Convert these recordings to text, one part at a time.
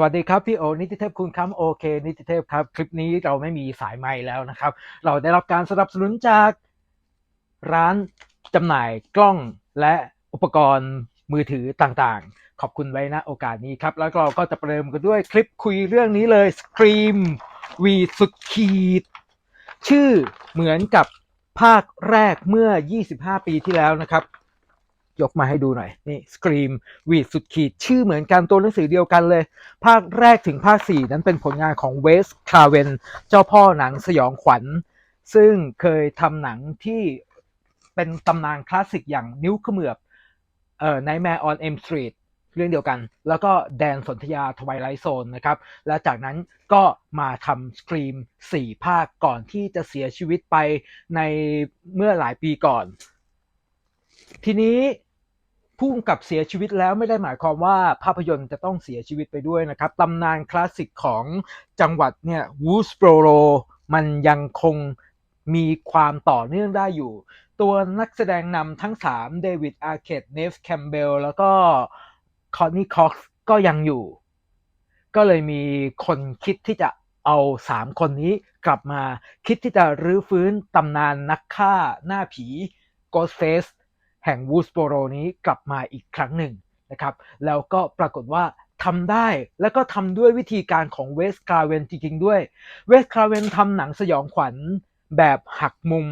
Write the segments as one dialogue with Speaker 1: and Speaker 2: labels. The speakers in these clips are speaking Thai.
Speaker 1: สวัสดีครับพี่โอนิติเทพคุณครับโอเคนิติเทพครับ คลิปนี้เราไม่มีสายไม้แล้วนะครับ เราได้รับการสนับสนุนจากร้านจำหน่ายกล้องและอุปกรณ์มือถือต่างๆ ขอบคุณไว้นะโอกาสนี้ครับ แล้วเราก็จะประเดิมกันด้วยคลิปคุยเรื่องนี้เลย Scream วีสุดขีดชื่อเหมือนกับภาคแรกเมื่อ 25 ปีที่แล้วนะครับ ยกมาให้ดูหน่อย นี่ Scream วีดสุดขีด ชื่อเหมือนกันตัวหนังสือเดียวกันเลย ภาคแรกถึงภาค 4 นั้นเป็นผลงานของเวสคาเวนเจ้าพ่อหนังสยองขวัญ ซึ่งเคยทำหนังที่เป็นตำนานคลาสสิกอย่างนิ้วขมือบเอ่อ Nightmare on Elm Street เรื่องเดียวกัน แล้วก็แดนสนธยา Twilight Zone นะครับ และจากนั้นก็มาทำ Scream 4ภาคก่อนที่จะเสียชีวิตไปในเมื่อหลายปีก่อน ทีนี้ ผู้กำกับเสียชีวิตแล้วไม่ได้หมายความว่าภาพยนตร์จะต้องเสียชีวิตไปด้วยนะครับตำนานคลาสสิกของจังหวัดเนี่ยวูสโปโรมันยังคงมีความต่อเนื่องได้อยู่ ตัวนักแสดงนำทั้ง 3 เดวิด อาร์เคดเนฟ แคมเบล แล้วก็คอนนี่คอกซ์ก็ยังอยู่ ก็เลยมีคนคิดที่จะเอา 3 คนนี้กลับมา คิดที่จะรื้อฟื้นตำนานนักฆ่าหน้าผี Ghostface แห่งวูสโปโรนี้กลับมาอีกครั้งหนึ่งนะครับ แล้วก็ปรากฏว่าทำได้แล้วก็ทำด้วยวิธีการของเวสคาเวนจริงๆด้วย เวสคาเวนทำหนังสยองขวัญแบบหักมุม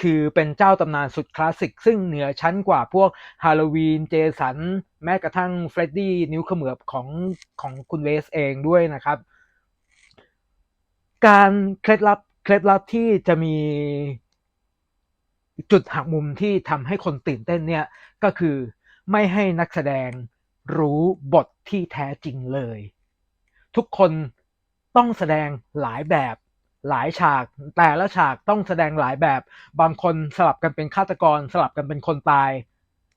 Speaker 1: คือเป็นเจ้าตำนานสุดคลาสสิก ซึ่งเหนือชั้นกว่าพวกฮาโลวีนเจสัน แม้กระทั่งเฟรดดี้นิ้วเขมือบของของคุณเวสเองด้วยนะครับ การเคล็ดลับเคล็ดลับที่จะมี จุดหักมุมที่ทำให้คนตื่นเต้นเนี่ยก็คือไม่ให้นักแสดงรู้บทที่แท้จริงเลย ทุกคนต้องแสดงหลายแบบหลายฉาก แต่ละฉากต้องแสดงหลายแบบ บางคนสลับกันเป็นฆาตกร สลับกันเป็นคนตาย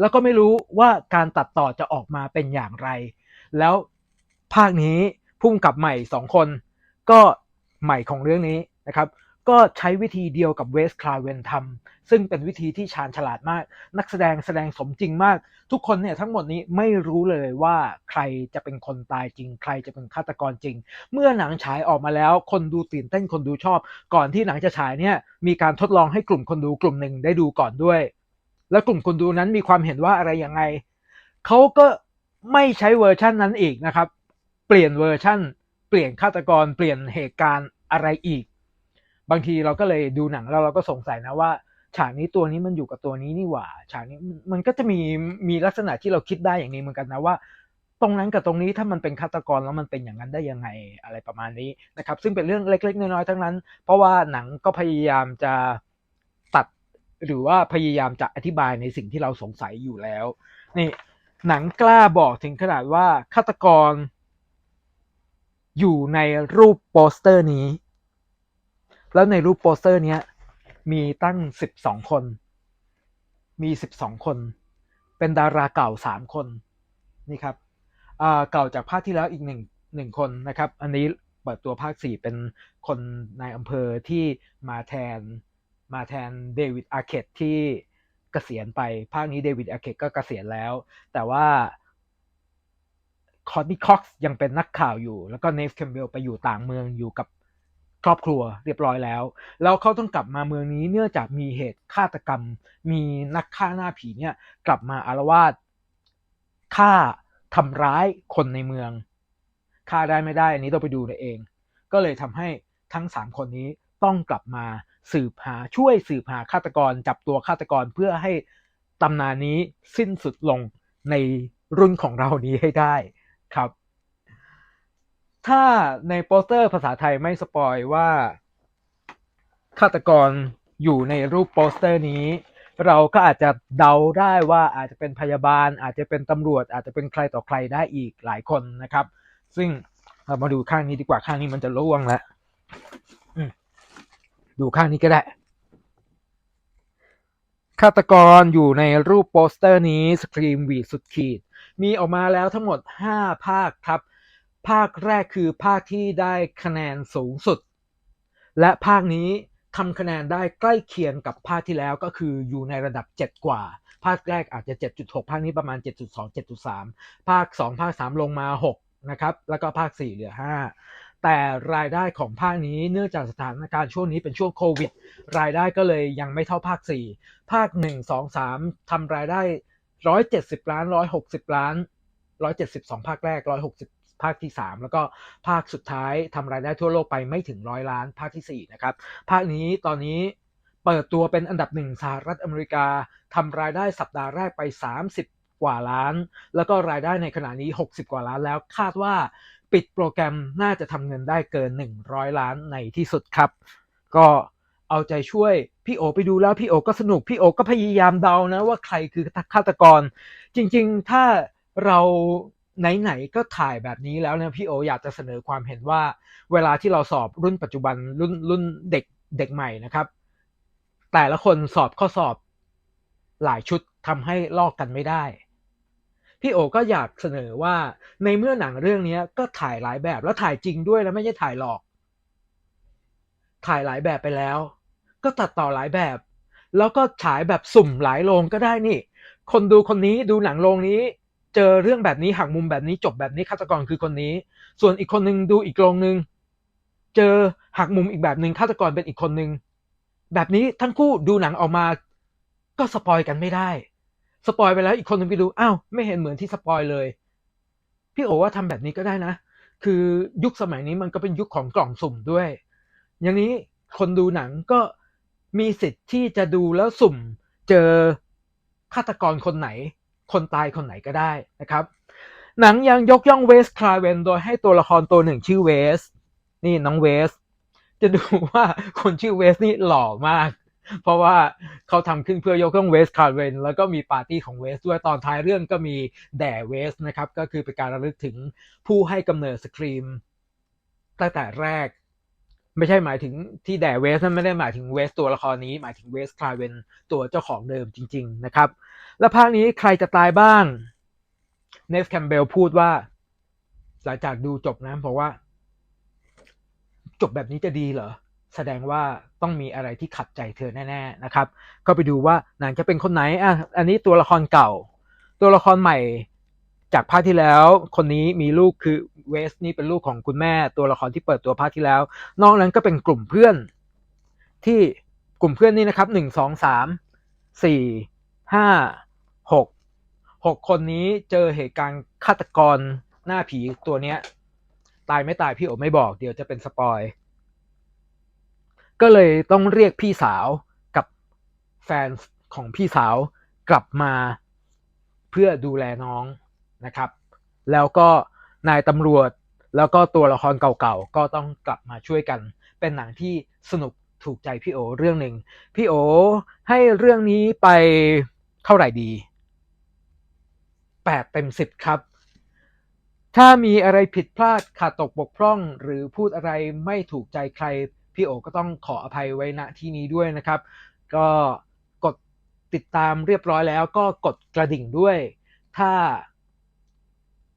Speaker 1: แล้วก็ไม่รู้ว่าการตัดต่อจะออกมาเป็นอย่างไร แล้วภาคนี้พุ่มกับใหม่สองคน ก็ใหม่ของเรื่องนี้นะครับ ก็ใช้วิธีเดียวกับเวสคลาเวนทำซึ่งเป็นวิธีที่ชาญฉลาดมาก นักแสดงแสดงสมจริงมาก ทุกคนเนี่ยทั้งหมดนี้ไม่รู้เลยว่าใครจะเป็นคนตายจริง ใครจะเป็นฆาตกรจริง เมื่อหนังฉายออกมาแล้ว คนดูตื่นเต้นคนดูชอบ ก่อนที่หนังจะฉายเนี่ยมีการทดลองให้กลุ่มคนดูกลุ่มหนึ่งได้ดูก่อนด้วย แล้วกลุ่มคนดูนั้นมีความเห็นว่าอะไรยังไงเขาก็ไม่ใช้เวอร์ชั่นนั้นอีกนะครับ เปลี่ยนเวอร์ชั่น เปลี่ยนฆาตกร เปลี่ยนเหตุการณ์อะไรอีก บางทีเราก็เลยดูหนังแล้วเราก็สงสัยนะว่า ฉากนี้ตัวนี้มันอยู่กับตัวนี้นี่หว่า ฉากนี้มันก็จะมีมีลักษณะที่เราคิดได้อย่างนี้เหมือนกันนะว่า ตรงนั้นกับตรงนี้ถ้ามันเป็นฆาตกรแล้วมันเป็นอย่างนั้นได้ยังไงอะไรประมาณนี้นะครับ ซึ่งเป็นเรื่องเล็กๆน้อยๆทั้งนั้น เพราะว่าหนังก็พยายามจะตัดหรือว่าพยายามจะอธิบายในสิ่งที่เราสงสัยอยู่แล้วนี่หนังกล้าบอกถึงขนาดว่าฆาตกรอยู่ในรูปโปสเตอร์นี้ แล้วในรูปโปสเตอร์เนี้ย มีตั้งสิบสองคน มีสิบสองคน เป็นดาราเก่าสามคนนี่ครับเก่าจากภาคที่แล้วอีกหนึ่งหนึ่งคนนะครับ อันนี้เปิดตัวภาคสี่เป็นคนในอำเภอที่มาแทนมาแทนเดวิดอาร์เคดที่เกษียณไป ภาคนี้เดวิดอาร์เคดก็เกษียณแล้ว แต่ว่าคอนนี่คอกซ์ยังเป็นนักข่าวอยู่ แล้วก็เนฟแคมเบลไปอยู่ต่างเมืองอยู่กับ ครอบครัวเรียบร้อยแล้ว แล้วเขาต้องกลับมาเมืองนี้เนื่องจากมีเหตุฆาตกรรม มีนักฆ่าหน้าผีเนี่ยกลับมาอารวาสฆ่าทำร้ายคนในเมืองฆ่าได้ไม่ได้อันนี้ต้องไปดูเอง ก็เลยทำให้ทั้งสามคนนี้ต้องกลับมาสืบหาช่วยสืบหาฆาตกรจับตัวฆาตกรเพื่อให้ตำนานนี้สิ้นสุดลงในรุ่นของเรานี้ให้ได้ครับ ถ้าในโปสเตอร์ภาษาไทยไม่สปอยว่าฆาตกรอยู่ในรูปโปสเตอร์นี้ เราก็อาจจะเดาได้ว่าอาจจะเป็นพยาบาล อาจจะเป็นตำรวจ อาจจะเป็นใครต่อใครได้อีกหลายคนนะครับ ซึ่งเรามาดูข้างนี้ดีกว่าข้างนี้มันจะล่วงแล้วดูข้างนี้ก็ได้ฆาตกรอยู่ในรูปโปสเตอร์นี้สครีมวีสุดขีด มีออกมาแล้วทั้งหมด 5 ภาคครับ ภาคแรกคือภาคที่ได้คะแนนสูงสุด และภาคนี้ทำคะแนนได้ใกล้เคียงกับภาคที่แล้วก็คืออยู่ในระดับ 7 กว่า ภาคแรกอาจจะ 7.6 ภาคนี้ประมาณ 7.2 7.3 ภาค 2 ภาค 3 ลงมา 6 นะครับ แล้วก็ภาค 4 เหลือ 5 แต่รายได้ของภาคนี้เนื่องจากสถานการณ์ช่วงนี้เป็นช่วงโควิด รายได้ก็เลยยังไม่เท่าภาค 4 ภาค 1 2 3ทำรายได้ 170 ล้าน 160 ล้าน 172 ภาคแรก 160 ภาคที่ 3 แล้วก็ภาคสุดท้ายทำรายได้ทั่วโลกไปไม่ถึงร้อยล้านภาคที่4นะครับภาคนี้ตอนนี้เปิดตัวเป็นอันดับหนึ่งสหรัฐอเมริกาทำรายได้สัปดาห์แรกไป 30 กว่าล้าน แล้วก็รายได้ในขณะนี้ 60 กว่าล้านแล้วคาดว่าปิดโปรแกรมน่าจะทำเงินได้เกิน 100 ล้านในที่สุดครับ ก็เอาใจช่วยพี่โอไปดูแล้วพี่โอก็สนุกพี่โอก็พยายามเดานะว่าใครคือฆาตกร จริง ๆ ถ้าเรา ไหนๆก็ถ่ายแบบนี้แล้วเนี่ยพี่โออยากจะเสนอความเห็นว่า เวลาที่เราสอบรุ่นปัจจุบันรุ่นรุ่นเด็กเด็กใหม่นะครับ แต่ละคนสอบข้อสอบหลายชุดทำให้ลอกกันไม่ได้ พี่โอก็อยากเสนอว่าในเมื่อหนังเรื่องนี้ก็ถ่ายหลายแบบแล้วถ่ายจริงด้วยแล้วไม่ใช่ถ่ายหลอก ถ่ายหลายแบบไปแล้ว ก็ตัดต่อหลายแบบ แล้วก็ฉายแบบสุ่มหลายโรงก็ได้นี่ คนดูคนนี้ดูหนังโรงนี้ เจอเรื่องแบบนี้หักมุมแบบนี้จบแบบนี้ฆาตกรคือคนนี้ ส่วนอีกคนนึงดูอีกโรงนึง เจอหักมุมอีกแบบหนึ่งฆาตกรเป็นอีกคนนึง แบบนี้ทั้งคู่ดูหนังออกมา ก็สปอยกันไม่ได้ สปอยไปแล้วอีกคนนึงไปดูอ้าวไม่เห็นเหมือนที่สปอยเลย พี่โอว่าทำแบบนี้ก็ได้นะ คือยุคสมัยนี้มันก็เป็นยุคของกล่องสุ่มด้วย อย่างนี้คนดูหนังก็มีสิทธิ์ที่จะดูแล้วสุ่ม เจอฆาตกรคนไหน คนตายคนไหนก็ได้นะครับ หนังยังยกย่องเวสคลาเวนโดยให้ตัวละครตัวหนึ่งชื่อเวส นี่น้องเวส จะดูว่าคนชื่อเวสนี่หล่อมาก เพราะว่าเขาทำขึ้นเพื่อยกย่องเวสคาร์เวนแล้วก็มีปาร์ตี้ของเวสด้วยตอนท้ายเรื่องก็มีแด่เวสนะครับ ก็คือเป็นการระลึกถึงผู้ให้กำเนิดสครีมตั้งแต่แรก ไม่ใช่หมายถึงที่แด่เวสนั่นไม่ได้หมายถึงเวสตัวละครนี้ หมายถึงเวสคลาร์เวนตัวเจ้าของเดิมจริง ๆ นะครับ แล้วภาคนี้ใครจะตายบ้างเนฟแคมเบลพูดว่า หลังจากดูจบนะบอกว่า จบแบบนี้จะดีเหรอ แสดงว่าต้องมีอะไรที่ขัดใจเธอแน่ๆนะครับ ก็ไปดูว่านังจะเป็นคนไหนอะอันนี้ตัวละครเก่า ตัวละครใหม่ จากภาคที่แล้วคนนี้มีลูกคือเวสนี่เป็นลูกของคุณแม่ตัวละครที่เปิดตัวภาคที่แล้ว นอกนั้นก็เป็นกลุ่มเพื่อน ที่กลุ่มเพื่อนนี่นะครับหนึ่งสองสามสี่ห้าหกหกคนนี้เจอเหตุการณ์ฆาตกรหน้าผีตัวเนี้ย ตายไม่ตายพี่โอไม่บอกเดี๋ยวจะเป็นสปอยก็เลยต้องเรียกพี่สาวกับแฟนของพี่สาวกลับมาเพื่อดูแลน้อง นะครับ แล้วก็นายตำรวจแล้วก็ตัวละครเก่าๆ ก็ต้องกลับมาช่วยกัน เป็นหนังที่สนุกถูกใจพี่โอเรื่องหนึ่งพี่โอให้เรื่องนี้ไปเท่าไหร่ดี 8 เต็ม 10 ครับ ถ้ามีอะไรผิดพลาดขาดตกบกพร่องหรือพูดอะไรไม่ถูกใจใคร พี่โอก็ต้องขออภัยไว้ณที่นี้ด้วยนะครับ ก็กดติดตามเรียบร้อยแล้วก็กดกระดิ่งด้วย ถ้า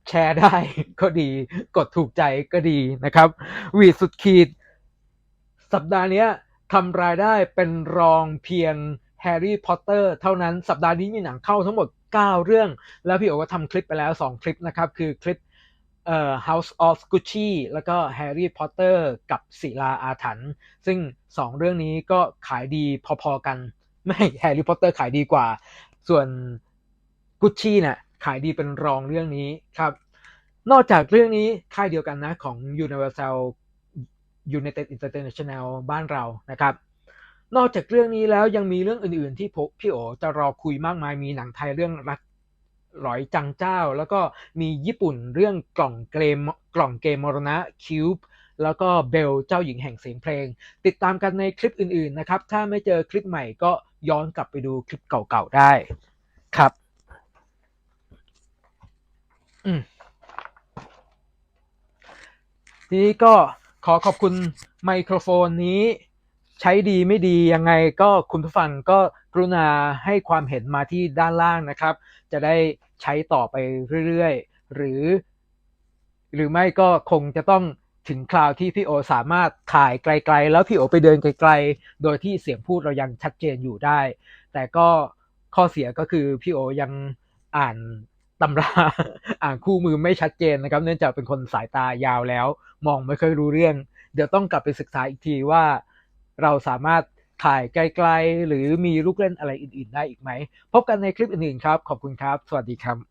Speaker 1: แชร์ได้ก็ดี กดถูกใจก็ดีนะครับวีดสุดขีด สัปดาห์นี้ทำรายได้เป็นรองเพียงแฮร์รี่พอตเตอร์เท่านั้นสัปดาห์นี้มีหนังเข้าทั้งหมด 9 เรื่อง แล้วพี่โอก็ทำคลิปไปแล้ว 2 คลิปนะครับ คือคลิปเอ่อ House of Gucci แล้วก็ Harry Potter กับศิลาอาถรรพ์ซึ่ง 2 เรื่องนี้ก็ขายดีพอๆกัน ไม่ Harry Potter ขายดีกว่า ส่วน Gucci เนี่ย ขายดีเป็นรองเรื่องนี้ครับ นอกจากเรื่องนี้ค่ายเดียวกันนะของ Universal United International บ้านเรานะครับ นอกจากเรื่องนี้แล้วยังมีเรื่องอื่นๆ ที่พี่โอจะรอคุยมากมายมีหนังไทยเรื่องรักหลอยจังเจ้า แล้วก็มีญี่ปุ่นเรื่องกล่องเกมกล่องเกมมรณะคิวบ์แล้วก็เบลเจ้าหญิงแห่งเสียงเพลง ติดตามกันในคลิปอื่นๆนะครับ ถ้าไม่เจอคลิปใหม่ก็ย้อนกลับไปดูคลิปเก่าๆได้ครับ อืมทีนี้ก็ขอขอบคุณไมโครโฟนนี้ใช้ดีไม่ดียังไงก็คุณผู้ฟังก็กรุณาให้ความเห็นมาที่ด้านล่างนะครับ จะได้ใช้ต่อไปเรื่อยๆ หรือ หรือไม่ก็คงจะต้องถึงคราวที่พี่โอสามารถถ่ายไกลๆ แล้วพี่โอไปเดินไกลๆ โดยที่เสียงพูดเรายังชัดเจนอยู่ได้ แต่ก็ข้อเสียก็คือพี่โอยังอ่าน ตำราอ่านคู่มือไม่ชัดเจนนะครับ เนื่องจากเป็นคนสายตายาวแล้ว มองไม่ค่อยรู้เรื่อง เดี๋ยวต้องกลับไปศึกษาอีกทีว่า เราสามารถถ่ายไกลๆ หรือมีลูกเล่นอะไรอื่น ๆ ได้อีกไหม พบกันในคลิปอื่นๆครับ ขอบคุณครับ สวัสดีครับ